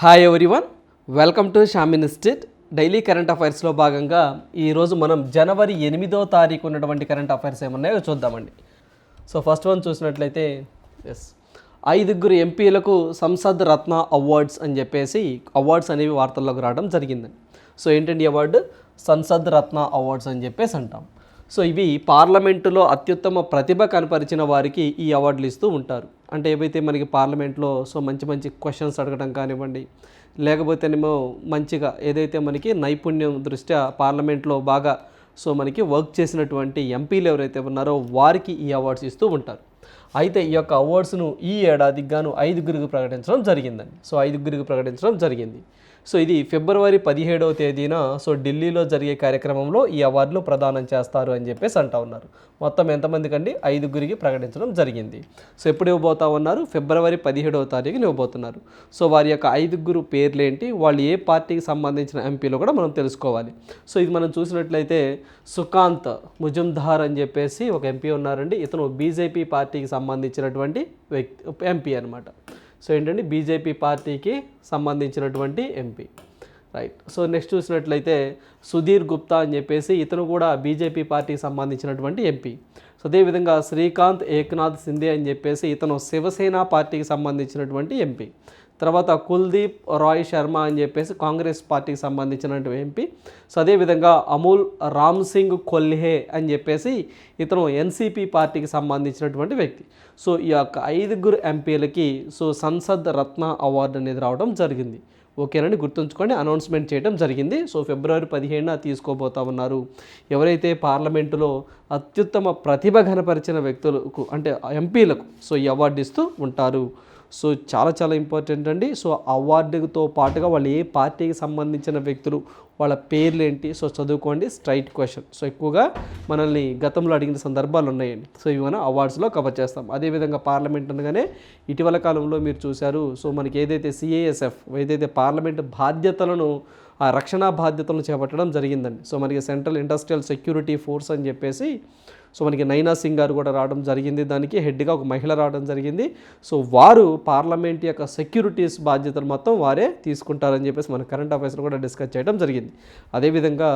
Hi everyone welcome to Sham institute daily current అఫైర్స్లో భాగంగా ఈరోజు మనం జనవరి ఎనిమిదో తారీఖు ఉన్నటువంటి కరెంట్ అఫైర్స్ ఏమన్నాయో చూద్దామండి. సో ఫస్ట్ వన్ చూసినట్లయితే ఎస్ ఐదుగురు ఎంపీలకు సంసద్ రత్న అవార్డ్స్ అని చెప్పేసి అవార్డ్స్ అనేవి వార్తల్లోకి రావడం జరిగిందండి. సో ఏంటండి అవార్డు సంసద్ రత్న అవార్డ్స్ అని చెప్పేసి అంటాం. సో ఇవి పార్లమెంటులో అత్యుత్తమ ప్రతిభ కనపరిచిన వారికి ఈ అవార్డులు ఇస్తూ ఉంటారు. అంటే ఏవైతే మనకి పార్లమెంట్లో సో మంచి మంచి క్వశ్చన్స్ అడగడం కానివ్వండి లేకపోతేనేమో మంచిగా ఏదైతే మనకి నైపుణ్యం దృష్ట్యా పార్లమెంట్లో బాగా సో మనకి వర్క్ చేసినటువంటి ఎంపీలు ఎవరైతే ఉన్నారో వారికి ఈ అవార్డ్స్ ఇస్తూ ఉంటారు. అయితే ఈ యొక్క అవార్డ్స్ను ఈ ఏడాదికి గాను ఐదుగురికి ప్రకటించడం జరిగిందండి. సో ఐదుగురికి ప్రకటించడం జరిగింది. సో ఇది ఫిబ్రవరి పదిహేడవ తేదీన సో ఢిల్లీలో జరిగే కార్యక్రమంలో ఈ అవార్డులు ప్రదానం చేస్తారు అని చెప్పేసి అంటా ఉన్నారు. మొత్తం ఎంతమందికి అండి ఐదుగురికి ప్రకటించడం జరిగింది. సో ఎప్పుడు ఇవ్వబోతా ఉన్నారు? ఫిబ్రవరి పదిహేడవ తారీఖున ఇవ్వబోతున్నారు. సో వారి యొక్క ఐదుగురు పేర్లు ఏంటి వాళ్ళు ఏ పార్టీకి సంబంధించిన ఎంపీలో కూడా మనం తెలుసుకోవాలి. సో ఇది మనం చూసినట్లయితే సుకాంత్ ముజుంధార్ అని చెప్పేసి ఒక ఎంపీ ఉన్నారండి. ఇతను బీజేపీ పార్టీకి సంబంధించినటువంటి వ్యక్తి ఎంపీ అనమాట సో ఏంటంటే బీజేపీ పార్టీకి సంబంధించినటువంటి ఎంపీ. రైట్ సో నెక్స్ట్ చూసినట్లయితే సుధీర్ గుప్తా అని చెప్పేసి ఇతను కూడా బీజేపీ పార్టీకి సంబంధించినటువంటి ఎంపీ. సో అదేవిధంగా శ్రీకాంత్ ఏక్నాథ్ సింధే అని చెప్పేసి ఇతను శివసేన పార్టీకి సంబంధించినటువంటి ఎంపీ. తర్వాత కుల్దీప్ రాయ్ శర్మ అని చెప్పేసి కాంగ్రెస్ పార్టీకి సంబంధించినటువంటి ఎంపీ. సో అదేవిధంగా అమూల్ రామ్ సింగ్ కొల్హే అని చెప్పేసి ఇతను ఎన్సీపీ పార్టీకి సంబంధించినటువంటి వ్యక్తి. సో ఈ యొక్క ఐదుగురు ఎంపీలకి సో సంసద్ రత్న అవార్డు అనేది రావడం జరిగింది. ఓకేనండి గుర్తుంచుకోండి అనౌన్స్మెంట్ చేయడం జరిగింది. సో ఫిబ్రవరి పదిహేడున తీసుకోబోతా ఉన్నారు. ఎవరైతే పార్లమెంటులో అత్యుత్తమ ప్రతిభ కనపరిచిన వ్యక్తులకు అంటే ఎంపీలకు సో ఈ అవార్డు ఇస్తూ ఉంటారు. సో చాలా చాలా ఇంపార్టెంట్ అండి. సో అవార్డుతో పాటుగా వాళ్ళు ఏ పార్టీకి సంబంధించిన వ్యక్తులు వాళ్ళ పేర్లు ఏంటి సో చదువుకోండి. స్ట్రైట్ క్వశ్చన్ సో ఎక్కువగా మనల్ని గతంలో అడిగిన సందర్భాలు ఉన్నాయండి. సో ఇవి మనం అవార్డ్స్లో కవర్ చేస్తాం. అదేవిధంగా పార్లమెంట్ అనగానే ఇటీవల కాలంలో మీరు చూశారు. సో మనకి ఏదైతే సిఏఎస్ఎఫ్ ఏదైతే పార్లమెంట్ బాధ్యతలను ఆ రక్షణ బాధ్యతలను చేపట్టడం జరిగిందండి. సో మనకి సెంట్రల్ ఇండస్ట్రియల్ సెక్యూరిటీ ఫోర్స్ అని చెప్పేసి సో మనకి నైనా సింగ్ గారు కూడా రావడం జరిగింది. దానికి హెడ్గా ఒక మహిళ రావడం జరిగింది. సో వారు పార్లమెంట్ యొక్క సెక్యూరిటీస్ బాధ్యతలు మొత్తం వారే తీసుకుంటారని చెప్పేసి మన కరెంట్ అఫైర్స్లో కూడా డిస్కస్ చేయడం జరిగింది. అదేవిధంగా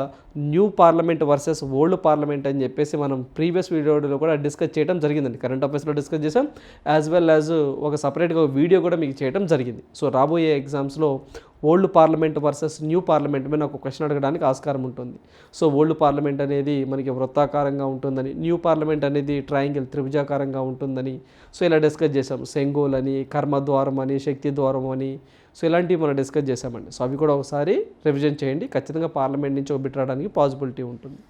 new parliament versus old parliament అని చెప్పేసి మనం ప్రీవియస్ వీడియోలో కూడా డిస్కస్ చేయడం జరిగిందండి. కరెంట్ అఫైర్స్లో డిస్కస్ చేసాం యాజ్ వెల్ యాజ్ ఒక సపరేట్గా వీడియో కూడా మీకు చేయడం జరిగింది. సో రాబోయే ఎగ్జామ్స్లో old parliament versus new parliament మీద ఒక క్వశ్చన్ అడగడానికి ఆస్కారం ఉంటుంది. సో ఓల్డ్ పార్లమెంట్ అనేది మనకి వృత్తాకారంగా ఉంటుందని న్యూ పార్లమెంట్ అనేది ట్రయాంగిల్ త్రిభుజాకారంగా ఉంటుందని సో ఇలా డిస్కస్ చేసాం సెంగోల్ అని కర్మద్వారం అని శక్తి ద్వారం అని సో ఇలాంటివి మనం డిస్కస్ చేసామండి సో అవి కూడా ఒకసారి రివిజన్ చేయండి. ఖచ్చితంగా పార్లమెంట్ నుంచి ఒక బిట్ రావడానికి పాసిబిలిటీ ఉంటుంది.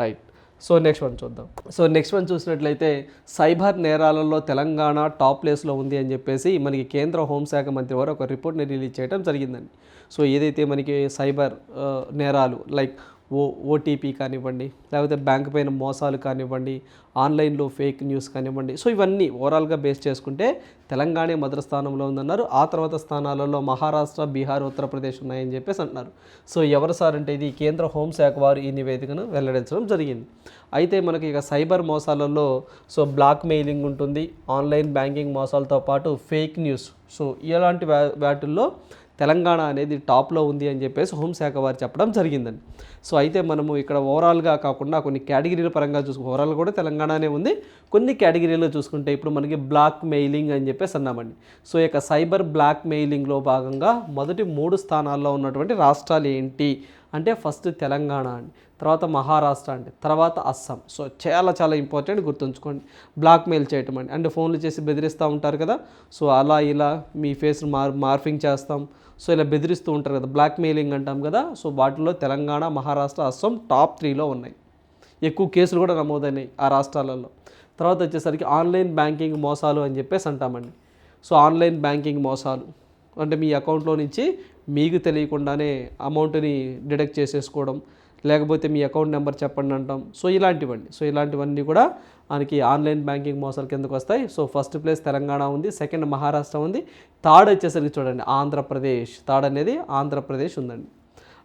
రైట్. సో నెక్స్ట్ వన్ చూద్దాం. సో నెక్స్ట్ వన్ చూసినట్లయితే సైబర్ నేరాలలో తెలంగాణ టాప్ ప్లేస్లో ఉంది అని చెప్పేసి మనకి కేంద్ర హోంశాఖ మంత్రి వారు ఒక రిపోర్ట్ని రిలీజ్ చేయడం జరిగిందండి. సో ఏదైతే మనకి సైబర్ నేరాలు లైక్ ఓ ఓటీపీ కానివ్వండి లేకపోతే బ్యాంక్ పైన మోసాలు కానివ్వండి ఆన్లైన్లో ఫేక్ న్యూస్ కానివ్వండి. సో ఇవన్నీ ఓవరాల్గా బేస్ చేసుకుంటే తెలంగాణ మొదటి స్థానంలో ఉందన్నారు. ఆ తర్వాత స్థానాలలో మహారాష్ట్ర బీహార్ ఉత్తరప్రదేశ్ ఉన్నాయని చెప్పేసి అంటున్నారు. సో ఎవరు సార్ అంటే ఇది కేంద్ర హోంశాఖ వారు ఈ నివేదికను వెల్లడించడం జరిగింది. అయితే మనకి ఇక సైబర్ మోసాలలో సో బ్లాక్ మెయిలింగ్ ఉంటుంది ఆన్లైన్ బ్యాంకింగ్ మోసాలతో పాటు ఫేక్ న్యూస్. సో ఇలాంటి వా వాటిల్లో తెలంగాణ అనేది టాప్లో ఉంది అని చెప్పేసి హోంశాఖ వారు చెప్పడం జరిగిందండి. సో అయితే మనము ఇక్కడ ఓవరాల్గా కాకుండా కొన్ని కేటగిరీల పరంగా చూసుకు ఓవరాల్ కూడా తెలంగాణనే ఉంది. కొన్ని కేటగిరీలో చూసుకుంటే ఇప్పుడు మనకి బ్లాక్ మెయిలింగ్ అని చెప్పేసి అన్నామండి. సో యొక్క సైబర్ బ్లాక్ మెయిలింగ్లో భాగంగా మొదటి మూడు స్థానాల్లో ఉన్నటువంటి రాష్ట్రాలు ఏంటి? అంటే ఫస్ట్ తెలంగాణ అండి. తర్వాత మహారాష్ట్ర అండి. తర్వాత అస్సాం. సో చాలా చాలా ఇంపార్టెంట్ గుర్తుంచుకోండి. బ్లాక్ మెయిల్ చేయటం అండి. అంటే ఫోన్లు చేసి బెదిరిస్తూ ఉంటారు కదా. సో అలా ఇలా మీ ఫేస్ మార్ మార్ఫింగ్ చేస్తాం. సో ఇలా బెదిరిస్తూ ఉంటారు కదా బ్లాక్ మెయిలింగ్ అంటాం కదా సో వాటిలో తెలంగాణ మహారాష్ట్ర అస్సాం టాప్ త్రీలో ఉన్నాయి. ఎక్కువ కేసులు కూడా నమోదైనాయి ఆ రాష్ట్రాలలో. తర్వాత వచ్చేసరికి ఆన్లైన్ బ్యాంకింగ్ మోసాలు అని చెప్పేసి అంటామండి. సో ఆన్లైన్ బ్యాంకింగ్ మోసాలు అంటే మీ అకౌంట్లో నుంచి మీకు తెలియకుండానే అమౌంట్ని డిడక్ట్ చేసేసుకోవడం లేకపోతే మీ అకౌంట్ నెంబర్ చెప్పండి అంటాం. సో ఇలాంటివన్నీ సో ఇలాంటివన్నీ కూడా మనకి ఆన్లైన్ బ్యాంకింగ్ మోసాల కిందకు వస్తాయి. సో ఫస్ట్ ప్లేస్ తెలంగాణ ఉంది. సెకండ్ మహారాష్ట్ర ఉంది. థర్డ్ వచ్చేసరికి చూడండి ఆంధ్రప్రదేశ్. థర్డ్ అనేది ఆంధ్రప్రదేశ్ ఉందండి.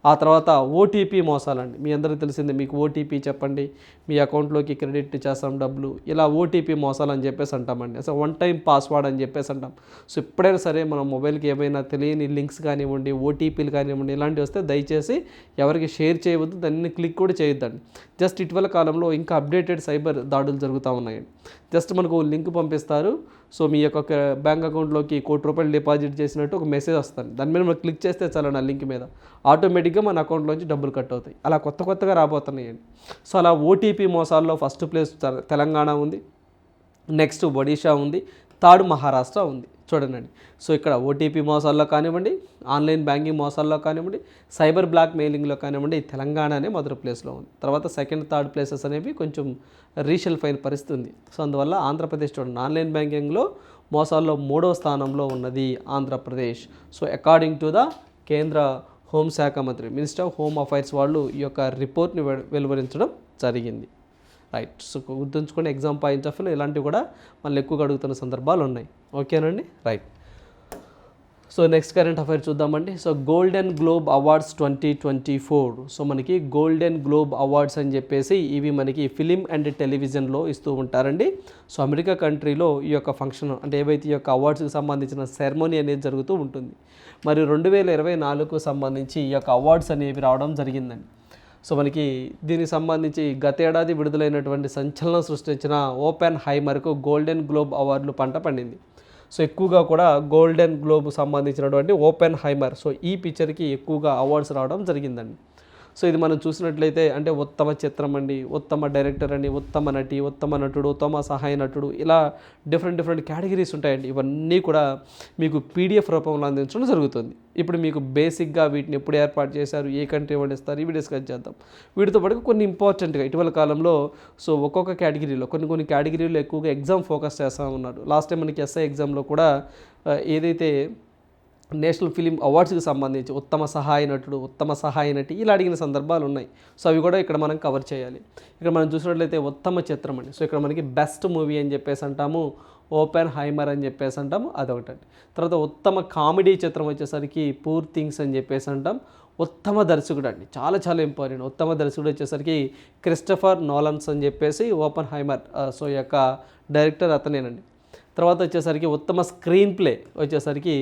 ఆ తర్వాత ఓటీపీ మోసాలండి. మీ అందరికీ తెలిసిందే మీకు ఓటీపీ చెప్పండి మీ అకౌంట్లోకి క్రెడిట్ చేస్తాం డబ్బులు ఇలా ఓటీపీ మోసాలు అని చెప్పేసి అంటామండి. అసలు వన్ టైం పాస్వర్డ్ అని చెప్పేసి అంటాం. సో ఎప్పుడైనా సరే మన మొబైల్కి ఏమైనా తెలియని లింక్స్ కానివ్వండి ఓటీపీలు కానివ్వండి ఇలాంటివి వస్తే దయచేసి ఎవరికి షేర్ చేయవద్దు దాన్ని క్లిక్ కూడా చేయొద్దండి. జస్ట్ ఇటీవల కాలంలో ఇంకా అప్డేటెడ్ సైబర్ దాడులు జరుగుతూ ఉన్నాయండి. జస్ట్ మనకు లింక్ పంపిస్తారు. సో మీ యొక్క బ్యాంక్ అకౌంట్లోకి కోటి రూపాయలు డిపాజిట్ చేసినట్టు ఒక మెసేజ్ వస్తుంది. దాని మీద మనం క్లిక్ చేస్తే చాలా నా లింక్ మీద. ఆటోమేటిక్గా మన అకౌంట్లోంచి డబ్బులు కట్ అవుతాయి. అలా కొత్త కొత్తగా రాబోతున్నాయండి సో అలా ఓటీపీ మోసాల్లో ఫస్ట్ ప్లేస్ తెలంగాణ ఉంది. నెక్స్ట్ ఒడిషా ఉంది. థర్డ్ మహారాష్ట్ర ఉంది. చూడండి. సో ఇక్కడ ఓటీపీ మోసాల్లో కానివ్వండి ఆన్లైన్ బ్యాంకింగ్ మోసాల్లో కానివ్వండి సైబర్ బ్లాక్ మెయిలింగ్లో కానివ్వండి తెలంగాణనే మొదటి ప్లేస్లో ఉంది. తర్వాత సెకండ్ థర్డ్ ప్లేసెస్ అనేవి కొంచెం రీషెల్ ఫైన్ పరిస్థితి ఉంది సో అందువల్ల ఆంధ్రప్రదేశ్ చూడండి ఆన్లైన్ బ్యాంకింగ్లో మోసాల్లో మూడవ స్థానంలో ఉన్నది Andhra Pradesh. So according to the కేంద్ర హోంశాఖ మంత్రి మినిస్టర్ ఆఫ్ హోమ్ అఫైర్స్ వాళ్ళు ఈ యొక్క రిపోర్ట్ని వెలువరించడం జరిగింది. రైట్ సో గుర్తుంచుకోండి ఎగ్జామ్ పాయింట్ ఆఫ్ వ్యూలో ఇలాంటివి కూడా మళ్ళీ ఎక్కువగా అడుగుతున్న సందర్భాలు ఉన్నాయి. ఓకేనండి right so next current affair చూద్దామండి. So golden globe awards twenty twenty four so మనకి గోల్డెన్ గ్లోబ్ అవార్డ్స్ అని చెప్పేసి ఇవి మనకి ఫిలిం అండ్ టెలివిజన్లో ఇస్తూ ఉంటారండి. సో అమెరికా కంట్రీలో ఈ యొక్క ఫంక్షన్ అంటే ఏవైతే ఈ యొక్క అవార్డ్స్కి సంబంధించిన సెరమోనీ అనేది జరుగుతూ ఉంటుంది. మరి రెండు వేల ఇరవై నాలుగుకు సంబంధించి ఈ యొక్క అవార్డ్స్ అనేవి రావడం జరిగిందండి. సో మనకి దీనికి సంబంధించి గతేడాది విడుదలైనటువంటి సంచలనం సృష్టించిన ఓపెన్ హైమర్కు గోల్డెన్ గ్లోబ్ అవార్డులు పంట పండింది. సో ఎక్కువగా కూడా గోల్డెన్ గ్లోబ్ సంబంధించినటువంటి ఓపెన్ హైమర్ సో ఈ పిక్చర్కి ఎక్కువగా అవార్డ్స్ రావడం జరిగిందండి. సో ఇది మనం చూసినట్లయితే అంటే ఉత్తమ చిత్రం అండి ఉత్తమ డైరెక్టర్ అండి ఉత్తమ నటి ఉత్తమ నటుడు ఉత్తమ సహాయ నటుడు ఇలా డిఫరెంట్ డిఫరెంట్ కేటగిరీస్ ఉంటాయండి. ఇవన్నీ కూడా మీకు పీడిఎఫ్ రూపంలో అందించడం జరుగుతుంది. ఇప్పుడు మీకు బేసిక్గా వీటిని ఎప్పుడు ఏర్పాటు చేశారు ఏ కంట్రీ వాళ్ళు ఇస్తారు ఇవి డిస్కస్ చేద్దాం. వీటితో పాటు కొన్ని ఇంపార్టెంట్గా ఇటీవల కాలంలో సో ఒక్కొక్క కేటగిరీలో కొన్ని కొన్ని కేటగిరీలో ఎక్కువగా ఎగ్జామ్ ఫోకస్ చేస్తూ ఉన్నారు. లాస్ట్ టైం మనకి ఎస్ఐ ఎగ్జామ్లో కూడా ఏదైతే నేషనల్ ఫిలిం అవార్డ్స్కి సంబంధించి ఉత్తమ సహాయ నటుడు ఉత్తమ సహాయ నటి ఇలా అడిగిన సందర్భాలు ఉన్నాయి. సో అవి కూడా ఇక్కడ మనం కవర్ చేయాలి. ఇక్కడ మనం చూసినట్లయితే ఉత్తమ చిత్రం అండి. సో ఇక్కడ మనకి బెస్ట్ మూవీ అని చెప్పేసి అంటాము ఓపెన్ హైమర్ అని చెప్పేసి అంటాము అదొకటండి. తర్వాత ఉత్తమ కామెడీ చిత్రం వచ్చేసరికి పూర్ థింగ్స్ అని చెప్పేసి అంటాం. ఉత్తమ దర్శకుడు అండి చాలా చాలా ఇంపార్టెంట్. ఉత్తమ దర్శకుడు వచ్చేసరికి క్రిస్టఫర్ నోలన్స్ అని చెప్పేసి ఓపెన్ హైమర్ సో యొక్క డైరెక్టర్ అతనేనండి. తర్వాత వచ్చేసరికి ఉత్తమ స్క్రీన్ ప్లే వచ్చేసరికి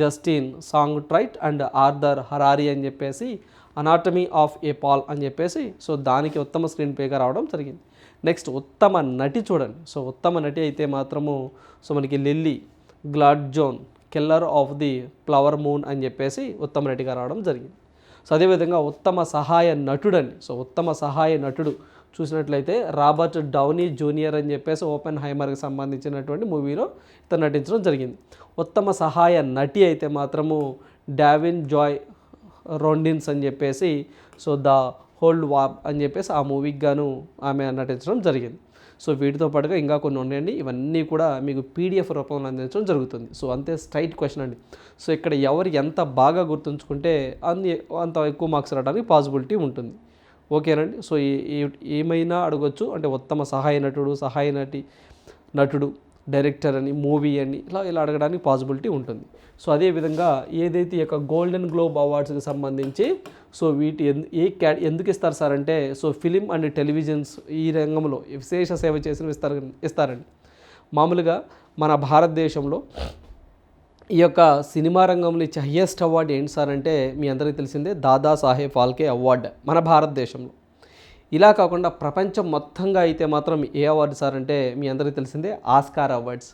జస్టిన్ సాంగ్ ట్రైట్ అండ్ ఆర్థర్ హరారి అని చెప్పేసి అనాటమీ ఆఫ్ ఏ పాల్ అని చెప్పేసి సో దానికి ఉత్తమ స్క్రీన్ ప్లేగా రావడం జరిగింది. నెక్స్ట్ ఉత్తమ నటి చూడండి. సో ఉత్తమ నటి అయితే మాత్రము సో మనకి Lily Gladstone killer of the flower moon అని చెప్పేసి ఉత్తమ నటిగా రావడం జరిగింది. సో అదేవిధంగా ఉత్తమ సహాయ నటుడు అండి సో ఉత్తమ సహాయ నటుడు చూసినట్లయితే రాబర్ట్ డౌనీ జూనియర్ అని చెప్పేసి ఓపెన్ హైమర్కి సంబంధించినటువంటి మూవీలో ఇతను నటించడం జరిగింది. ఉత్తమ సహాయ నటి అయితే మాత్రము డావిన్ జాయ్ రోండిన్స్ అని చెప్పేసి సో ద హోల్డ్ వాప్ అని చెప్పేసి ఆ మూవీకి గాను ఆమె నటించడం జరిగింది. సో వీటితో పాటుగా ఇంకా కొన్ని ఉన్నాయండి. ఇవన్నీ కూడా మీకు పీడిఎఫ్ రూపంలో అందించడం జరుగుతుంది. సో అంతే స్ట్రైట్ క్వశ్చన్ అండి. సో ఇక్కడ ఎవరు ఎంత బాగా గుర్తుంచుకుంటే అన్ని అంత ఎక్కువ మార్క్స్ రావడానికి పాసిబిలిటీ ఉంటుంది. ఓకేనండి. సో ఈ- ఏమైనా అడగొచ్చు. అంటే ఉత్తమ సహాయ నటుడు సహాయ నటి నటుడు డైరెక్టర్ అని మూవీ అని ఇలా ఇలా అడగడానికి పాసిబిలిటీ ఉంటుంది. సో అదేవిధంగా ఏదైతే ఈ యొక్క గోల్డెన్ గ్లోబ్ అవార్డ్స్కి సంబంధించి సో వీటి ఎందు ఏ క్యా ఎందుకు ఇస్తారు సార్ అంటే సో ఫిలిం అండ్ టెలివిజన్స్ ఈ రంగంలో విశేష సేవ చేసిన ఇస్తారు ఇస్తారండి. మామూలుగా మన భారతదేశంలో ఈ యొక్క సినిమా రంగంలో ఇచ్చే హయ్యెస్ట్ అవార్డు ఏంటి సార్ అంటే మీ అందరికీ తెలిసిందే దాదా సాహెబ్ ఫాల్కే అవార్డు మన భారతదేశంలో. ఇలా కాకుండా ప్రపంచం మొత్తంగా అయితే మాత్రం ఏ అవార్డు సార్ అంటే మీ అందరికీ తెలిసిందే Oscar awards.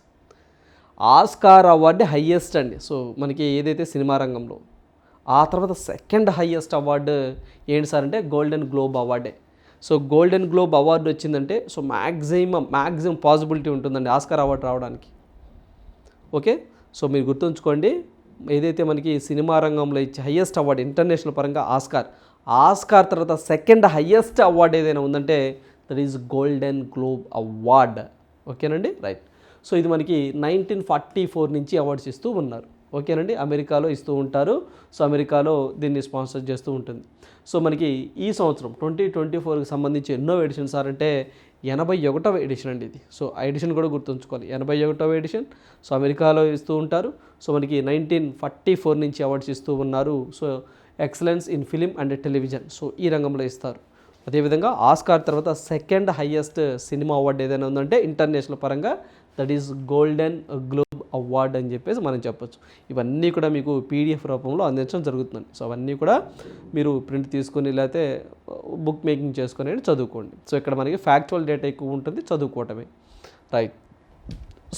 Oscar award highest అండి. సో మనకి ఏదైతే సినిమా రంగంలో ఆ తర్వాత సెకండ్ హయ్యెస్ట్ అవార్డు ఏంటి సార్ అంటే గోల్డెన్ గ్లోబ్ అవార్డే. సో గోల్డెన్ గ్లోబ్ అవార్డు వచ్చిందంటే సో మ్యాక్సిమం మ్యాక్సిమం పాసిబిలిటీ ఉంటుందండి ఆస్కార్ అవార్డు రావడానికి. ఓకే? సో మీరు గుర్తుంచుకోండి ఏదైతే మనకి సినిమా రంగంలో ఇచ్చే హయ్యెస్ట్ అవార్డు ఇంటర్నేషనల్ పరంగా ఆస్కార్ ఆస్కార్ తర్వాత సెకండ్ హయ్యెస్ట్ అవార్డు ఏదైనా ఉందంటే that is golden globe award ఓకేనండి? రైట్. సో ఇది మనకి నైన్టీన్ ఫార్టీ ఫోర్ నుంచి అవార్డ్స్ ఇస్తూ ఉన్నారు. ఓకేనండి? అమెరికాలో ఇస్తూ ఉంటారు. సో అమెరికాలో దీన్ని స్పాన్సర్ చేస్తూ ఉంటుంది. సో మనకి ఈ సంవత్సరం ట్వంటీ ట్వంటీ ఫోర్కి సంబంధించి ఎన్నో ఎడిషన్స్ అంటే ఎనభై ఒకటవ ఎడిషన్ అండి ఇది. సో ఆ ఎడిషన్ కూడా గుర్తుంచుకోవాలి. ఎనభై ఒకటవ ఎడిషన్. సో అమెరికాలో ఇస్తూ ఉంటారు. సో మనకి నైన్టీన్ ఫార్టీ ఫోర్ నుంచి అవార్డ్స్ ఇస్తూ ఉన్నారు. So excellence in film and television. So ఈ రంగంలో ఇస్తారు. అదేవిధంగా ఆస్కార్ తర్వాత సెకండ్ హయ్యెస్ట్ సినిమా అవార్డు ఏదైనా ఉందంటే ఇంటర్నేషనల్ పరంగా that is golden globe award అని చెప్పేసి మనం చెప్పొచ్చు. ఇవన్నీ కూడా మీకు పీడిఎఫ్ రూపంలో అందించడం జరుగుతుంది సో అవన్నీ కూడా మీరు ప్రింట్ తీసుకొని లేకపోతే బుక్ మేకింగ్ చేసుకొని చదువుకోండి. సో ఇక్కడ మనకి ఫ్యాక్చువల్ డేటా ఎక్కువ ఉంటుంది చదువుకోవటమే. రైట్.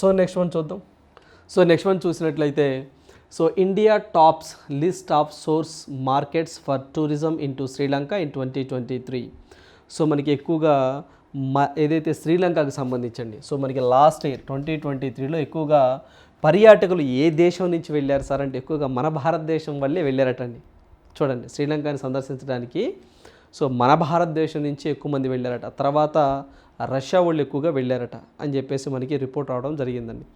సో నెక్స్ట్ వన్ చూద్దాం. సో నెక్స్ట్ వన్ చూసినట్లయితే so India tops list of source markets for tourism in to Sri Lanka in twenty twenty three. So మనకి ఎక్కువగా మ ఏదైతే శ్రీలంకకు సంబంధించండి సో మనకి లాస్ట్ ఇయర్ ట్వంటీ ట్వంటీ త్రీలో ఎక్కువగా పర్యాటకులు ఏ దేశం నుంచి వెళ్ళారు సార్ అంటే ఎక్కువగా మన భారతదేశం వల్లే వెళ్ళారటండి. చూడండి శ్రీలంకని సందర్శించడానికి. సో మన భారతదేశం నుంచి ఎక్కువ మంది వెళ్ళారట. తర్వాత రష్యా వాళ్ళు ఎక్కువగా వెళ్ళారట అని చెప్పేసి మనకి రిపోర్ట్ రావడం జరిగిందండి.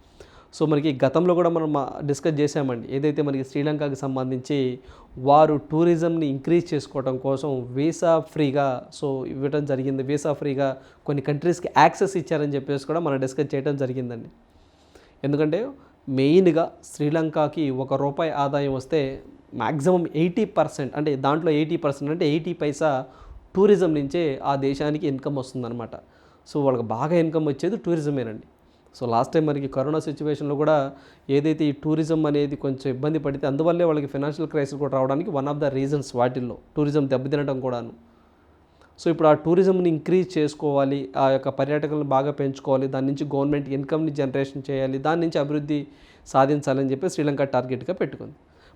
సో మనకి గతంలో కూడా మనం డిస్కస్ చేసామండి ఏదైతే మనకి శ్రీలంకకి సంబంధించి వారు టూరిజంని ఇంక్రీజ్ చేసుకోవడం కోసం వీసా ఫ్రీగా సో ఇవ్వడం జరిగింది. వీసా ఫ్రీగా కొన్ని కంట్రీస్కి యాక్సెస్ ఇచ్చారని చెప్పేసి కూడా మనం డిస్కస్ చేయడం జరిగిందండి. ఎందుకంటే మెయిన్గా శ్రీలంకకి ఒక రూపాయి ఆదాయం వస్తే మ్యాక్సిమం ఎయిటీ పర్సెంట్ అంటే దాంట్లో ఎయిటీ పర్సెంట్ అంటే ఎయిటీ పైసా టూరిజం నుంచే ఆ దేశానికి ఇన్కమ్ వస్తుందన్నమాట. సో వాళ్ళకి బాగా ఇన్కమ్ వచ్చేది టూరిజమేనండి. సో లాస్ట్ టైం మనకి కరోనా సిచ్యువేషన్లో కూడా ఏదైతే ఈ టూరిజం అనేది కొంచెం ఇబ్బంది పడితే అందువల్లే వాళ్ళకి ఫైనాన్షియల్ క్రైసిస్ కూడా రావడానికి వన్ ఆఫ్ ద రీజన్స్ వాటిల్లో టూరిజం దెబ్బతినడం కూడాను. సో ఇప్పుడు ఆ టూరిజంని ఇంక్రీజ్ చేసుకోవాలి ఆ యొక్క పర్యాటకులను బాగా పెంచుకోవాలి దాని నుంచి గవర్నమెంట్ ఇన్కమ్ని జనరేషన్ చేయాలి దాని నుంచి అభివృద్ధి సాధించాలని చెప్పి శ్రీలంక టార్గెట్గా పెట్టుకుంది.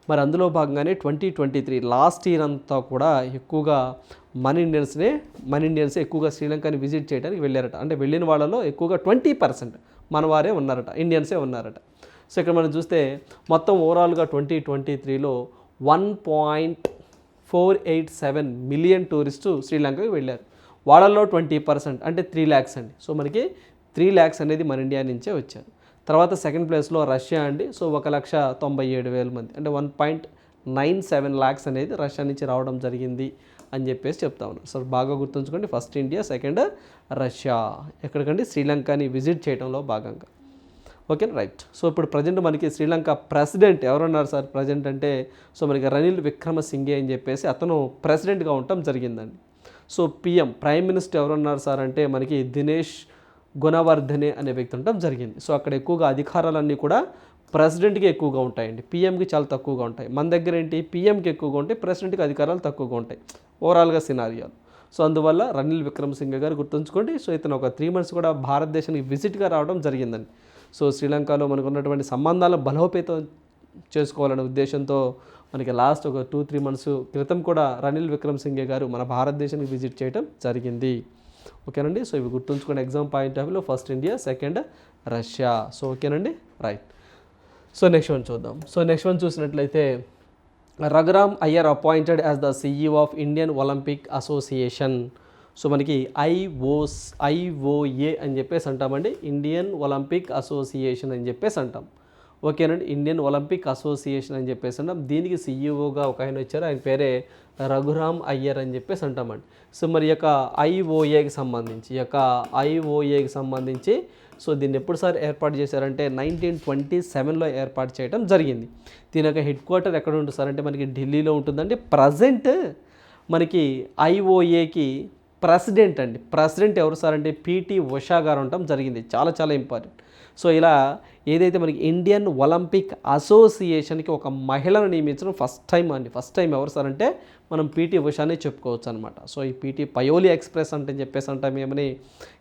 మరి అందులో భాగంగానే twenty twenty three last year అంతా కూడా ఎక్కువగా మన ఇండియన్స్నే మన ఇండియన్స్ ఎక్కువగా శ్రీలంకని విజిట్ చేయడానికి వెళ్ళారట. అంటే వెళ్ళిన వాళ్ళలో ఎక్కువగా ట్వంటీ పర్సెంట్ మన వారే ఉన్నారట ఇండియన్సే ఉన్నారట. సో ఇక్కడ మనం చూస్తే మొత్తం ఓవరాల్గా ట్వంటీ ట్వంటీ త్రీలో one point four eight seven million tourist శ్రీలంకకి వెళ్ళారు. వాళ్ళల్లో ట్వంటీ పర్సెంట్ అంటే త్రీ ల్యాక్స్ అండి. సో మనకి త్రీ ల్యాక్స్ అనేది మన ఇండియా నుంచే వచ్చారు. తర్వాత సెకండ్ ప్లేస్లో రష్యా అండి. సో ఒక లక్ష తొంభై ఏడు వేల మంది అంటే one point nine seven lakhs అనేది రష్యా నుంచి రావడం జరిగింది అని చెప్పేసి చెప్తా ఉన్నారు. సో బాగా గుర్తుంచుకోండి. First India second Russia. ఎక్కడికంటే శ్రీలంకని విజిట్ చేయడంలో భాగంగా. Okay right. సో ఇప్పుడు ప్రజెంట్ మనకి శ్రీలంక ప్రెసిడెంట్ ఎవరున్నారు సార్? ప్రజెంట్ అంటే సో మనకి రనిల్ విక్రమసింఘే అని చెప్పేసి అతను ప్రెసిడెంట్గా ఉండటం జరిగిందండి. సో పిఎం ప్రైమ్ మినిస్టర్ ఎవరున్నారు సార్ అంటే మనకి దినేష్ గుణవర్ధనే అనే వ్యక్తి ఉండటం జరిగింది. సో అక్కడ ఎక్కువగా అధికారాలన్నీ కూడా ప్రెసిడెంట్కి ఎక్కువగా ఉంటాయండి. పిఎంకి చాలా తక్కువగా ఉంటాయి. మన దగ్గర ఏంటి? పిఎంకి ఎక్కువగా ఉంటాయి ప్రెసిడెంట్కి అధికారాలు తక్కువగా ఉంటాయి. ఓవరాల్గా సినారియాలు. సో అందువల్ల రనిల్ విక్రమసింగ గారు గుర్తుంచుకోండి. సో ఇతను ఒక త్రీ మంత్స్ కూడా భారతదేశానికి విజిట్గా రావడం జరిగిందండి. సో శ్రీలంకలో మనకు ఉన్నటువంటి సంబంధాలను బలోపేతం చేసుకోవాలనే ఉద్దేశంతో మనకి లాస్ట్ ఒక టూ త్రీ మంత్స్ క్రితం కూడా రనిల్ విక్రమసింఘే గారు మన భారతదేశానికి విజిట్ చేయడం జరిగింది. ఓకేనండి? సో ఇవి గుర్తుంచుకున్న ఎగ్జామ్ పాయింట్ ఆఫ్ వ్యూలో first India second Russia so ఓకేనండి? రైట్ సో నెక్స్ట్ వన్ చూద్దాం. సో నెక్స్ట్ వన్ చూసినట్లయితే Raghuram Iyer appointed as the CEO of Indian Olympic association so మనకి ఐఓస్ ఐఓఏ అని చెప్పేసి అంటామండి. ఇండియన్ ఒలింపిక్ అసోసియేషన్ అని చెప్పేసి అంటాం. ఓకేనండి. ఇండియన్ ఒలింపిక్ అసోసియేషన్ అని చెప్పేసి అంటాం. దీనికి సీఈఓగా ఒక ఆయన వచ్చారు. ఆయన పేరే రఘురామ్ అయ్యర్ అని చెప్పేసి అంటామండి. సో మరి యొక్క ఐఓఏకి సంబంధించి ఈ యొక్క ఐఓఏకి సంబంధించి సో దీన్ని ఎప్పుడు సార్ ఏర్పాటు చేశారంటే నైన్టీన్ ట్వంటీ సెవెన్లో ఏర్పాటు చేయడం జరిగింది. దీని యొక్క హెడ్ క్వార్టర్ ఎక్కడ ఉంటుంది సార్? అంటే మనకి ఢిల్లీలో ఉంటుందండి. ప్రజెంట్ మనకి ఐఓఏకి ప్రెసిడెంట్ అండి. ప్రెసిడెంట్ ఎవరు సార్ అంటే పీటీ ఉషా గారు ఉండటం జరిగింది. చాలా చాలా ఇంపార్టెంట్. సో ఇలా ఏదైతే మనకి ఇండియన్ ఒలింపిక్ అసోసియేషన్కి ఒక మహిళను నియమించడం ఫస్ట్ టైం అండి. ఫస్ట్ టైం ఎవరు సార్ అంటే మనం పీటీ ఉషానే చెప్పుకోవచ్చు అనమాట సో ఈ పీటీ పయోలి ఎక్స్ప్రెస్ అంటే చెప్పేసి అంటాం ఏమని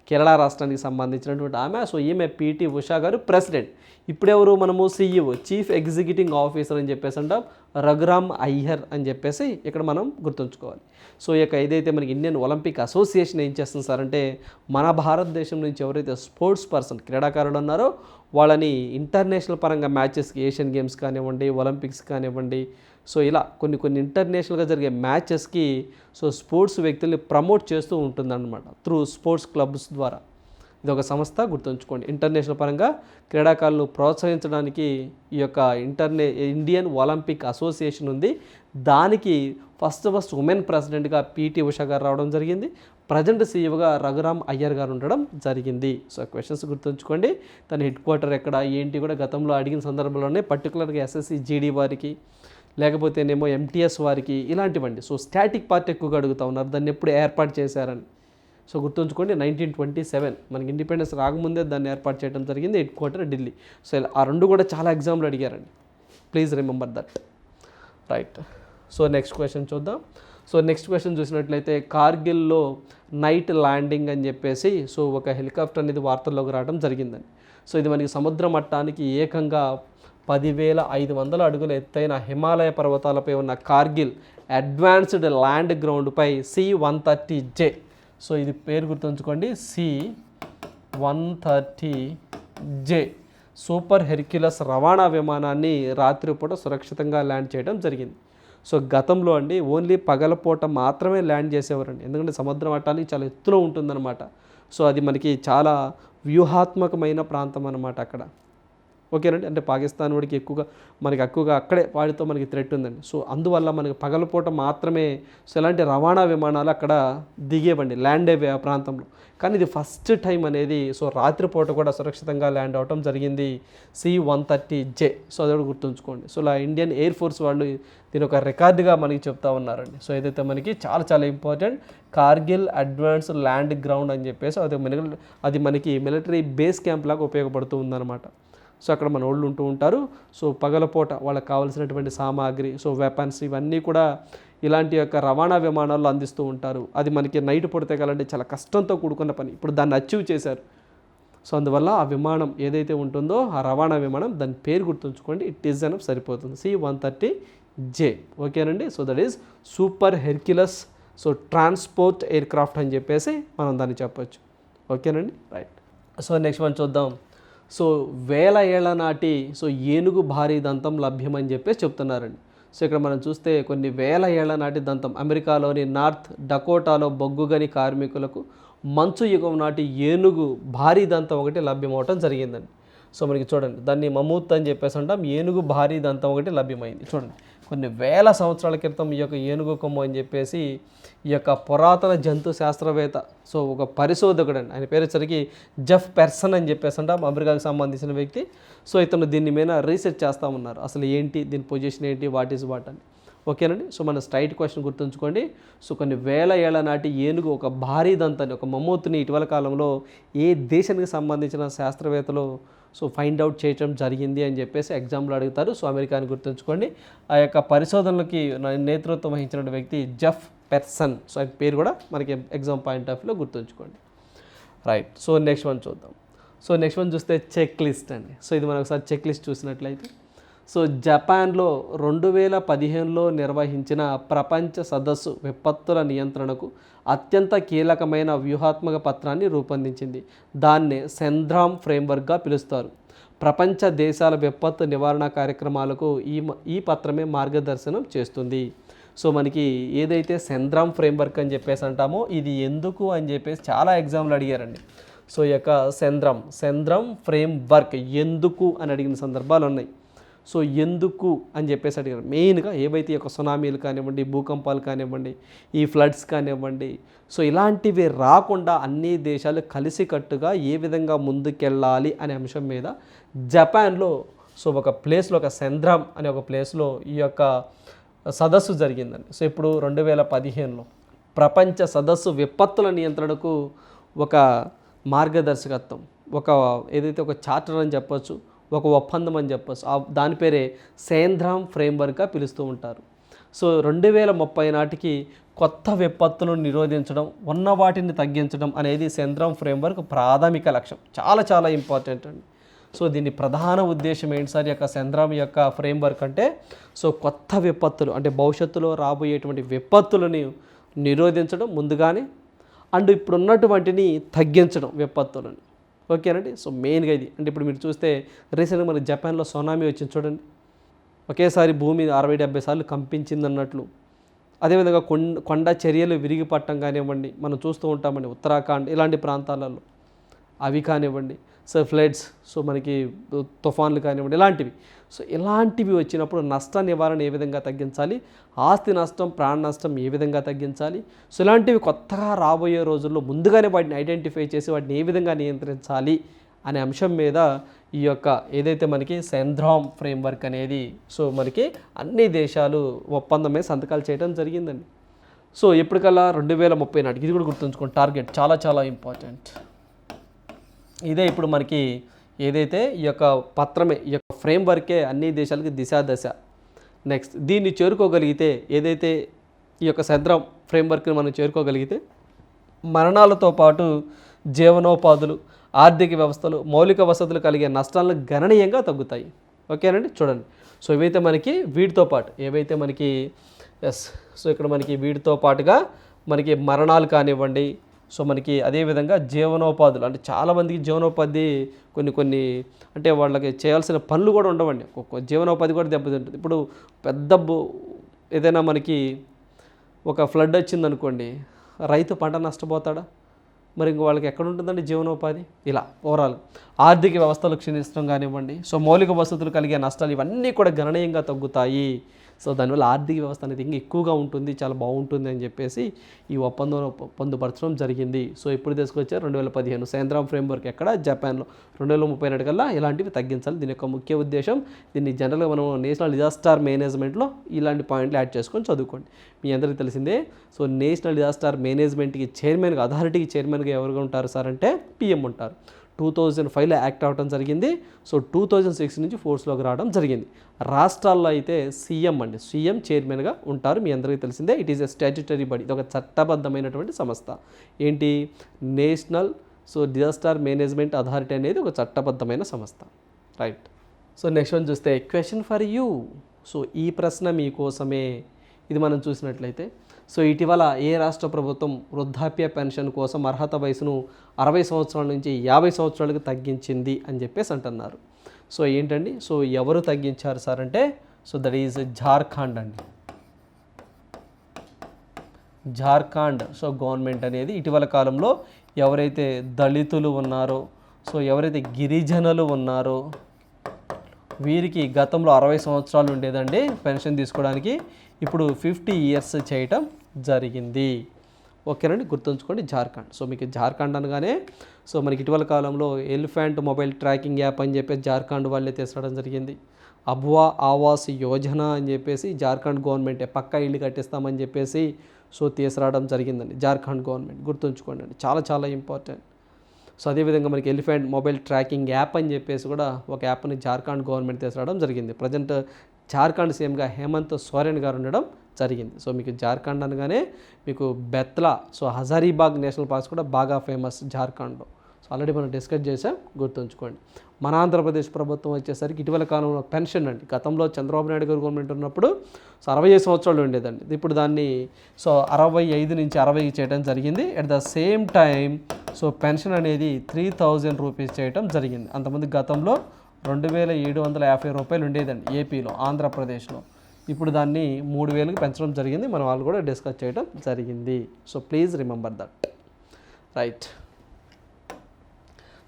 కేరళ రాష్ట్రానికి సంబంధించినటువంటి ఆమె. సో ఈమె పీటీ ఉషా గారు ప్రెసిడెంట్. ఇప్పుడెవరు మనము? సీఈఓ చీఫ్ ఎగ్జిక్యూటివ్ ఆఫీసర్ అని చెప్పేసి అంటాం రఘురామ్ అయ్యర్ అని చెప్పేసి ఇక్కడ మనం గుర్తుంచుకోవాలి. సో ఇక ఏదైతే మనకి ఇండియన్ ఒలింపిక్ అసోసియేషన్ ఏం చేస్తుంది సార్ అంటే మన భారతదేశం నుంచి ఎవరైతే స్పోర్ట్స్ పర్సన్ క్రీడాకారులు ఉన్నారో వాళ్ళని ఇంటర్నేషనల్ పరంగా మ్యాచెస్కి ఏషియన్ గేమ్స్ కానివ్వండి ఒలింపిక్స్ కానివ్వండి సో ఇలా కొన్ని కొన్ని ఇంటర్నేషనల్గా జరిగే మ్యాచెస్కి సో స్పోర్ట్స్ వ్యక్తుల్ని ప్రమోట్ చేస్తూ ఉంటుందన్నమాట త్రూ స్పోర్ట్స్ క్లబ్స్ ద్వారా. ఇది ఒక సంస్థ గుర్తుంచుకోండి. ఇంటర్నేషనల్ పరంగా క్రీడాకారులను ప్రోత్సహించడానికి ఈ యొక్క ఇంటర్నే ఇండియన్ ఒలింపిక్ అసోసియేషన్ ఉంది. దానికి ఫస్ట్ ఫస్ట్ ఉమెన్ ప్రెసిడెంట్గా పీటీ ఉషా గారు రావడం జరిగింది. ప్రజెంట్ సీఈఓగా రఘురామ్ అయ్యర్ గారు ఉండడం జరిగింది. సో క్వశ్చన్స్ గుర్తుంచుకోండి. తన హెడ్ క్వార్టర్ ఎక్కడ ఏంటి కూడా గతంలో అడిగిన సందర్భంలోనే పర్టికులర్గా ఎస్ఎస్సి జీడీ వారికి లేకపోతేనేమో ఎంటీఎస్ వారికి ఇలాంటివండి. సో స్టాటిక్ పార్ట్ ఎక్కువగా అడుగుతా ఉన్నారు. దాన్ని ఎప్పుడు ఏర్పాటు చేశారని. సో గుర్తుంచుకోండి నైన్టీన్ ట్వంటీ సెవెన్ మనకి ఇండిపెండెన్స్ రాకముందే దాన్ని ఏర్పాటు చేయడం జరిగింది. Head quarter Delhi. సో ఆ రెండు కూడా చాలా ఎగ్జామ్లు అడిగారండి. Please remember that. Right. So next question చూద్దాం. సో నెక్స్ట్ క్వశ్చన్ చూసినట్లయితే కార్గిల్లో నైట్ ల్యాండింగ్ అని చెప్పేసి సో ఒక హెలికాప్టర్ అనేది వార్తల్లోకి రావడం జరిగిందండి. సో ఇది మనకి సముద్ర మట్టానికి ఏకంగా పదివేల ఐదు వందల అడుగుల ఎత్తైన హిమాలయ పర్వతాలపై ఉన్న Kargil advanced land గ్రౌండ్పై C one thirty J. So ఇది పేరు గుర్తుంచుకోండి C one thirty J. Super Hercules రవాణా విమానాన్ని రాత్రిపూట సురక్షితంగా ల్యాండ్ చేయడం జరిగింది. సో గతంలో అండి ఓన్లీ పగలపూట మాత్రమే ల్యాండ్ చేసేవారండి. ఎందుకంటే సముద్ర మట్టానికి చాలా ఎత్తులో ఉంటుందన్నమాట. సో అది మనకి చాలా వ్యూహాత్మకమైన ప్రాంతం అన్నమాట అక్కడ. ఓకేనండి. అంటే పాకిస్తాన్ వాడికి ఎక్కువగా మనకి ఎక్కువగా అక్కడే వాడితో మనకి థ్రెట్ ఉందండి. సో అందువల్ల మనకి పగలపూట మాత్రమే సో ఇలాంటి రవాణా విమానాలు అక్కడ దిగేవండి ల్యాండ్ అయ్యే ఆ ప్రాంతంలో. కానీ ఇది ఫస్ట్ టైం అనేది సో రాత్రిపూట కూడా సురక్షితంగా ల్యాండ్ అవటం జరిగింది C one thirty J so అది కూడా గుర్తుంచుకోండి. సో ఇలా ఇండియన్ ఎయిర్ ఫోర్స్ వాళ్ళు దీని ఒక రికార్డుగా మనకి చెప్తా ఉన్నారండి. సో ఏదైతే మనకి చాలా చాలా important Kargil advance land ground అని చెప్పేసి అది మన అది మనకి మిలిటరీ బేస్ క్యాంప్ లాగా ఉపయోగపడుతూ ఉందన్నమాట. సో అక్కడ మన వాళ్ళు ఉంటూ ఉంటారు. సో పగలపూట వాళ్ళకి కావాల్సినటువంటి సామాగ్రి సో వెపన్స్ ఇవన్నీ కూడా ఇలాంటి యొక్క రవాణా విమానాల్లో అందిస్తూ ఉంటారు. అది మనకి నైట్ పడితే కలంటే చాలా కష్టంతో కూడుకున్న పని. ఇప్పుడు దాన్ని అచీవ్ చేశారు. సో అందువల్ల ఆ విమానం ఏదైతే ఉంటుందో ఆ రవాణా విమానం దాని పేరు గుర్తుంచుకోండి. ఇట్ ఈజ్ అని సరిపోతుంది. సి వన్ థర్టీ జే ఓకేనండి? So that is super Hercules so transport aircraft అని చెప్పేసి మనం దాన్ని చెప్పొచ్చు. ఓకేనండి? రైట్ సో నెక్స్ట్ మనం చూద్దాం. సో వేల ఏళ్ళ నాటి సో ఏనుగు భారీ దంతం లభ్యమని చెప్పేసి చెప్తున్నారండి. సో ఇక్కడ మనం చూస్తే కొన్ని వేల ఏళ్ళ నాటి దంతం. అమెరికాలోని నార్త్ డకోటాలో బొగ్గుగని కార్మికులకు మంచు యుగం నాటి ఏనుగు భారీ దంతం ఒకటి లభ్యమవటం జరిగిందండి. సో మనకి చూడండి దాన్ని మమూత్ అని చెప్పేసి అంటాం. ఏనుగు భారీ దంతం ఒకటి లభ్యమైంది. చూడండి. కొన్ని వేల సంవత్సరాల క్రితం ఈ యొక్క ఏనుగు కొమ్ము అని చెప్పేసి ఈ యొక్క పురాతన జంతు శాస్త్రవేత్త సో ఒక పరిశోధకుడు అండి ఆయన పేరు వచ్చరికి జెఫ్ పెర్సన్ అని చెప్పేసి అంట అమెరికాకు సంబంధించిన వ్యక్తి. సో ఇతను దీని మీద రీసెర్చ్ చేస్తూ ఉన్నారు. అసలు ఏంటి దీని పొజిషన్ ఏంటి వాట్ ఈస్ వాట్ అని. ఓకేనండి? సో మన స్ట్రైట్ క్వశ్చన్ గుర్తుంచుకోండి. సో కొన్ని వేల ఏళ్ళ నాటి ఏనుగు ఒక భారీ దంతాన్ని ఒక మమ్మూతుని ఇటీవల కాలంలో ఏ దేశానికి సంబంధించిన శాస్త్రవేత్తలు సో ఫైండ్ అవుట్ చేయటం జరిగింది అని చెప్పేసి ఎగ్జామ్లో అడుగుతారు. సో అమెరికాని గుర్తుంచుకోండి. ఆ యొక్క పరిశోధనలకి నేతృత్వం వహించిన వ్యక్తి జెఫ్ పెర్సన్. సో ఆయన పేరు కూడా మనకి ఎగ్జామ్ పాయింట్ ఆఫ్ వ్యూలో గుర్తుంచుకోండి. రైట్. సో నెక్స్ట్ వన్ చూద్దాం. సో నెక్స్ట్ వన్ చూస్తే చెక్ లిస్ట్ అండి. సో ఇది మనం ఒకసారి చెక్ లిస్ట్ చూసినట్లయితే సో జపాన్లో రెండు వేల పదిహేనులో నిర్వహించిన ప్రపంచ సదస్సు విపత్తుల నియంత్రణకు అత్యంత కీలకమైన వ్యూహాత్మక పత్రాన్ని రూపొందించింది. దాన్నే సెంద్రామ్ ఫ్రేమ్వర్క్గా పిలుస్తారు. ప్రపంచ దేశాల విపత్తు నివారణ కార్యక్రమాలకు ఈ ఈ పత్రమే మార్గదర్శనం చేస్తుంది. సో మనకి ఏదైతే సెంద్రామ్ ఫ్రేమ్వర్క్ అని చెప్పేసి అంటామో ఇది ఎందుకు అని చెప్పేసి చాలా ఎగ్జామ్లు అడిగారండి. సో ఈ యొక్క సెంద్రం సెంద్రం ఫ్రేమ్ వర్క్ ఎందుకు అని అడిగిన సందర్భాలు ఉన్నాయి. సో ఎందుకు అని చెప్పేసి అడిగారు. మెయిన్గా ఏవైతే యొక్క సునామీలు కానివ్వండి భూకంపాలు కానివ్వండి ఈ ఫ్లడ్స్ కానివ్వండి సో ఇలాంటివి రాకుండా అన్ని దేశాలు కలిసికట్టుగా ఏ విధంగా ముందుకెళ్ళాలి అనే అంశం మీద జపాన్లో సో ఒక ప్లేస్లో ఒక సెంద్రం అనే ఒక ప్లేస్లో ఈ యొక్క సదస్సు జరిగిందండి. సో ఇప్పుడు రెండు వేల పదిహేనులో ప్రపంచ సదస్సు విపత్తుల నియంత్రణకు ఒక మార్గదర్శకత్వం ఒక ఏదైతే ఒక చార్టర్ అని చెప్పొచ్చు ఒక ఒప్పందం అని చెప్పచ్చు. దాని పేరే సేంద్రామ్ ఫ్రేమ్వర్క్గా పిలుస్తూ ఉంటారు. సో రెండు వేల ముప్పై నాటికి కొత్త విపత్తులను నిరోధించడం ఉన్న వాటిని తగ్గించడం అనేది సేంద్రం ఫ్రేమ్వర్క్ ప్రాథమిక లక్ష్యం. చాలా చాలా ఇంపార్టెంట్ అండి. సో దీని ప్రధాన ఉద్దేశం ఏంటి సార్? యొక్క సెంద్రం యొక్క ఫ్రేమ్వర్క్ అంటే సో కొత్త విపత్తులు అంటే భవిష్యత్తులో రాబోయేటువంటి విపత్తులని నిరోధించడం ముందుగానే అండ్ ఇప్పుడున్నటువంటిని తగ్గించడం విపత్తులను. ఓకేనండి సో మెయిన్గా ఇది. అంటే ఇప్పుడు మీరు చూస్తే రీసెంట్గా మరి జపాన్లో సొనామీ వచ్చింది చూడండి. ఒకేసారి భూమి అరవై డెబ్బై సార్లు కంపించింది అన్నట్లు. అదేవిధంగా కొండ కొండ చర్యలు విరిగిపట్టం కానివ్వండి మనం చూస్తూ ఉంటామండి ఉత్తరాఖండ్ ఇలాంటి ప్రాంతాలలో. అవి కానివ్వండి. సో ఫ్లడ్స్ సో మనకి తుఫాన్లు కానివ్వండి ఇలాంటివి. సో ఇలాంటివి వచ్చినప్పుడు నష్ట నివారణ ఏ విధంగా తగ్గించాలి? ఆస్తి నష్టం ప్రాణ నష్టం ఏ విధంగా తగ్గించాలి? సో ఇలాంటివి కొత్తగా రాబోయే రోజుల్లో ముందుగానే వాటిని ఐడెంటిఫై చేసి వాటిని ఏ విధంగా నియంత్రించాలి అనే అంశం మీద ఈ యొక్క ఏదైతే మనకి సెంధ్రామ్ ఫ్రేమ్వర్క్ అనేది సో మనకి అన్ని దేశాలు ఒప్పందం మీద సంతకాలు చేయడం జరిగిందండి. సో ఎప్పటికల్లా రెండు వేల ముప్పై నాటికి ఇది కూడా గుర్తుంచుకోండి టార్గెట్ చాలా చాలా ఇంపార్టెంట్. ఇదే ఇప్పుడు మనకి ఏదైతే ఈ యొక్క పత్రమే ఈ యొక్క ఫ్రేమ్వర్కే అన్ని దేశాలకి దిశా దశ. నెక్స్ట్ దీన్ని చేరుకోగలిగితే ఏదైతే ఈ యొక్క సద్రం ఫ్రేమ్వర్క్ని మనం చేరుకోగలిగితే మరణాలతో పాటు జీవనోపాధులు ఆర్థిక వ్యవస్థలు మౌలిక వసతులు కలిగే నష్టాలను గణనీయంగా తగ్గుతాయి. ఓకేనండి? చూడండి. సో ఇవైతే మనకి వీటితో పాటు ఏవైతే మనకి ఎస్ సో ఇక్కడ మనకి వీటితో పాటుగా మనకి మరణాలు కానివ్వండి సో మనకి అదేవిధంగా జీవనోపాధులు అంటే చాలామందికి జీవనోపాధి కొన్ని కొన్ని అంటే వాళ్ళకి చేయాల్సిన పనులు కూడా ఉండవండి. ఒక్కొక్క జీవనోపాధి కూడా దెబ్బతింటుంది. ఇప్పుడు పెద్ద ఏదైనా మనకి ఒక ఫ్లడ్ వచ్చింది అనుకోండి రైతు పంట నష్టపోతాడా? మరి ఇంక వాళ్ళకి ఎక్కడ ఉంటుందండి జీవనోపాధి? ఇలా ఓవరాల్ ఆర్థిక వ్యవస్థలు క్షీణించడం కానివ్వండి సో మౌలిక వసతులు కలిగే నష్టాలు ఇవన్నీ కూడా గణనీయంగా తగ్గుతాయి. సో దానివల్ల ఆర్థిక వ్యవస్థ అనేది ఇంకా ఎక్కువగా ఉంటుంది చాలా బాగుంటుంది అని చెప్పేసి ఈ ఒప్పందం పొందుపరచడం జరిగింది. సో ఇప్పుడు తీసుకొచ్చారు రెండు వేల పదిహేను సాయంత్రం ఫ్రేమ్వర్క్ ఎక్కడ? జపాన్లో. రెండు వేల ముప్పై రెండు కల్లా ఇలాంటివి తగ్గించాలి. దీని యొక్క ముఖ్య ఉద్దేశం దీన్ని జనరల్గా మనం నేషనల్ డిజాస్టర్ మేనేజ్మెంట్లో ఇలాంటి పాయింట్లు యాడ్ చేసుకొని చదువుకోండి. మీ అందరికీ తెలిసిందే సో నేషనల్ డిజాస్టర్ మేనేజ్మెంట్కి చైర్మన్గా అథారిటీకి చైర్మన్గా ఎవరుగా ఉంటారు సార్ అంటే పిఎం ఉంటారు. టూ థౌజండ్ ఫైవ్లో యాక్ట్ అవ్వడం జరిగింది. సో టూ థౌజండ్ సిక్స్ నుంచి ఫోర్స్లోకి రావడం జరిగింది. రాష్ట్రాల్లో అయితే సీఎం అండి సీఎం చైర్మన్గా ఉంటారు. మీ అందరికీ తెలిసిందే ఇట్ ఈస్ ఎ స్టాట్యుటరీ బడి ఇది ఒక చట్టబద్ధమైనటువంటి సంస్థ. ఏంటి? National so disaster management authority అనేది ఒక చట్టబద్ధమైన సంస్థ. రైట్. సో నెక్స్ట్ వన్ చూస్తే క్వశ్చన్ ఫర్ యూ. సో ఈ ప్రశ్న మీకోసమే ఇది మనం చూసినట్లయితే సో ఇటీవల ఏ రాష్ట్ర ప్రభుత్వం వృద్ధాప్య పెన్షన్ కోసం అర్హత వయసును అరవై సంవత్సరాల నుంచి యాభై సంవత్సరాలకు తగ్గించింది అని చెప్పేసి అంటున్నారు. సో ఏంటండి? సో ఎవరు తగ్గించారు సార్ అంటే? సో దట్ ఈజ్ జార్ఖండ్ అండి. జార్ఖండ్. సో గవర్నమెంట్ అనేది ఇటీవల కాలంలో ఎవరైతే దళితులు ఉన్నారో సో ఎవరైతే గిరిజనులు ఉన్నారో వీరికి గతంలో అరవై సంవత్సరాలు ఉండేదండి పెన్షన్ తీసుకోవడానికి. ఇప్పుడు ఫిఫ్టీ ఇయర్స్ చేయటం జరిగింది. ఓకేనండి గుర్తుంచుకోండి జార్ఖండ్. సో మీకు జార్ఖండ్ అనగానే సో మనకి ఇటీవల కాలంలో ఎలిఫెంట్ మొబైల్ ట్రాకింగ్ యాప్ అని చెప్పేసి జార్ఖండ్ వాళ్ళే తీసుకురావడం జరిగింది. అబ్వా ఆవాస్ యోజన అని చెప్పేసి జార్ఖండ్ గవర్నమెంటే పక్కా ఇల్లు కట్టిస్తామని చెప్పేసి సో తీసుకురావడం జరిగిందండి జార్ఖండ్ గవర్నమెంట్. గుర్తుంచుకోండి అండి చాలా చాలా ఇంపార్టెంట్. సో అదేవిధంగా మనకి ఎలిఫెంట్ మొబైల్ ట్రాకింగ్ యాప్ అని చెప్పేసి కూడా ఒక యాప్ని జార్ఖండ్ గవర్నమెంట్ తీసుకురావడం జరిగింది. ప్రజెంట్ జార్ఖండ్ సీఎంగా హేమంత్ సోరెన్ గారు ఉండడం జరిగింది. సో మీకు జార్ఖండ్ అనగానే మీకు Betla so Hazaribagh national parks కూడా బాగా ఫేమస్ జార్ఖండ్లో. సో ఆల్రెడీ మనం డిస్కస్ చేసాం గుర్తుంచుకోండి. మన ఆంధ్రప్రదేశ్ ప్రభుత్వం వచ్చేసరికి ఇటీవల కాలంలో పెన్షన్ అండి. గతంలో చంద్రబాబు నాయుడు గారు గవర్నమెంట్ ఉన్నప్పుడు సో అరవై ఐదు సంవత్సరాలు ఉండేదండి. ఇప్పుడు దాన్ని సో అరవై ఐదు నుంచి అరవై చేయడం జరిగింది. At the same time so pension అనేది త్రీ థౌజండ్ రూపీస్ చేయడం జరిగింది. అంతమంది గతంలో రెండు వేల ఏడు వందల యాభై రూపాయలు ఉండేదండి ఏపీలో ఆంధ్రప్రదేశ్లో. ఇప్పుడు దాన్ని మూడు వేలకు పెంచడం జరిగింది. మనం వాళ్ళు కూడా డిస్కస్ చేయడం జరిగింది. So please remember that right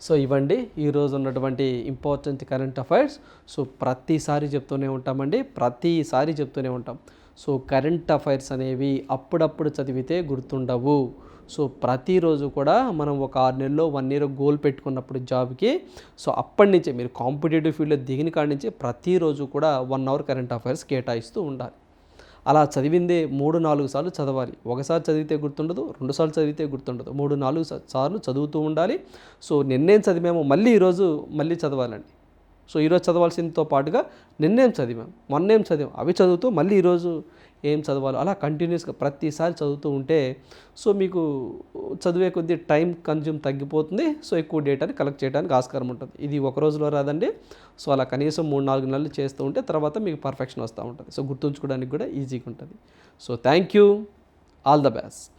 so ఇవ్వండి. ఈరోజు ఉన్నటువంటి ఇంపార్టెంట్ కరెంట్ అఫైర్స్ సో ప్రతిసారి చెప్తూనే ఉంటామండి. ప్రతిసారి చెప్తూనే ఉంటాం. సో కరెంట్ అఫైర్స్ అనేవి అప్పుడప్పుడు చదివితే గుర్తుండవు. సో ప్రతిరోజు కూడా మనం ఒక ఆరు నెలల్లో వన్ ఇయర్ గోల్ పెట్టుకున్నప్పుడు జాబ్కి సో అప్పటి నుంచే మీరు కాంపిటేటివ్ ఫీల్డ్లో దిగిన కాడి నుంచి ప్రతిరోజు కూడా వన్ అవర్ కరెంట్ అఫైర్స్ కేటాయిస్తూ ఉండాలి. అలా చదివిందే మూడు నాలుగు సార్లు చదవాలి. ఒకసారి చదివితే గుర్తుండదు రెండుసార్లు చదివితే గుర్తుండదు. మూడు నాలుగు సార్లు చదువుతూ ఉండాలి. సో నిన్నేం చదివామో మళ్ళీ ఈరోజు మళ్ళీ చదవాలండి. సో ఈరోజు చదవాల్సిందితో పాటుగా నిన్నేం చదివాం మొన్నేం చదివాం అవి చదువుతూ మళ్ళీ ఈరోజు ఏం చదవాలో అలా కంటిన్యూస్గా ప్రతిసారి చదువుతూ ఉంటే సో మీకు చదివే కొద్దీ టైం కన్జ్యూమ్ తగ్గిపోతుంది సో ఎక్కువ డేటాని కలెక్ట్ చేయడానికి ఆస్కారం ఉంటుంది. ఇది ఒక రోజులో రాదండి. సో అలా కనీసం మూడు నాలుగు నెలలు చేస్తూ ఉంటే తర్వాత మీకు పర్ఫెక్షన్ వస్తూ ఉంటుంది. సో గుర్తుంచుకోవడానికి కూడా ఈజీగా ఉంటుంది. So thank you all the best